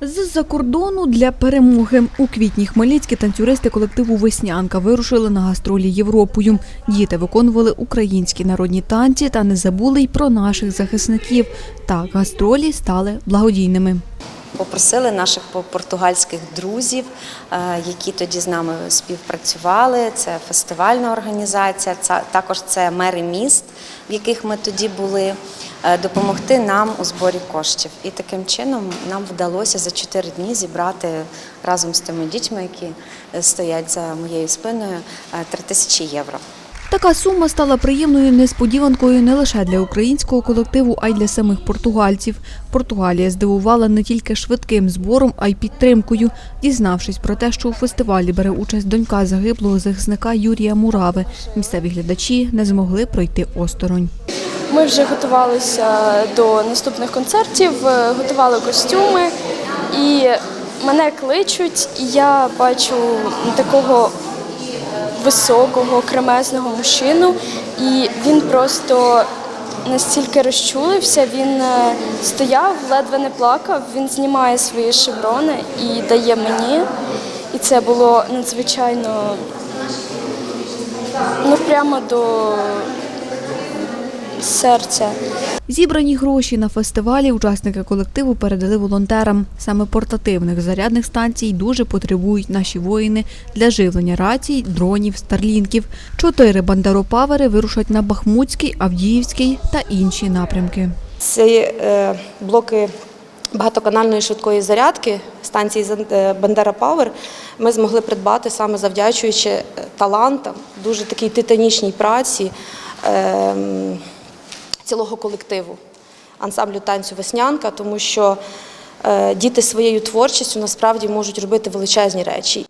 З-за кордону для перемоги у квітні хмельницькі танцюристи колективу Веснянка вирушили на гастролі Європою. Діти виконували українські народні танці та не забули й про наших захисників. Так, гастролі стали благодійними. Попросили наших по- португальських друзів, е, які тоді з нами співпрацювали. Це фестивальна організація, також це мери міст, в яких ми тоді були, е, допомогти нам у зборі коштів. І таким чином нам вдалося за 4 дні зібрати разом з тими дітьми, які е, стоять за моєю спиною, 3 тисячі євро. Така сума стала приємною несподіванкою не лише для українського колективу, а й для самих португальців. Португалія здивувала не тільки швидким збором, а й підтримкою. Дізнавшись про те, що у фестивалі бере участь донька загиблого захисника Юрія Мурави, місцеві глядачі не змогли пройти осторонь. Ми вже готувалися до наступних концертів, е, готували костюми, і мене кличуть, і я бачу такого високого, кремезного мужчину, і він просто настільки розчулився, він е, стояв, ледве не плакав, він знімає свої шеврони і дає мені. І це було надзвичайно ну прямо до серця. Зібрані гроші на фестивалі учасники колективу передали волонтерам. Саме портативних зарядних станцій дуже потребують наші воїни для живлення рацій, дронів, старлінків. Чотири бандеропавери вирушать на Бахмутський, Авдіївський та інші напрямки. Це е, блоки багатоканальної швидкої зарядки станції е, Бандера Павер ми змогли придбати саме завдячуючи е, талантам, дуже такій титанічній праці е, м, цілого колективу ансамблю танцю Веснянка, тому що е, діти своєю творчістю насправді можуть робити величезні речі.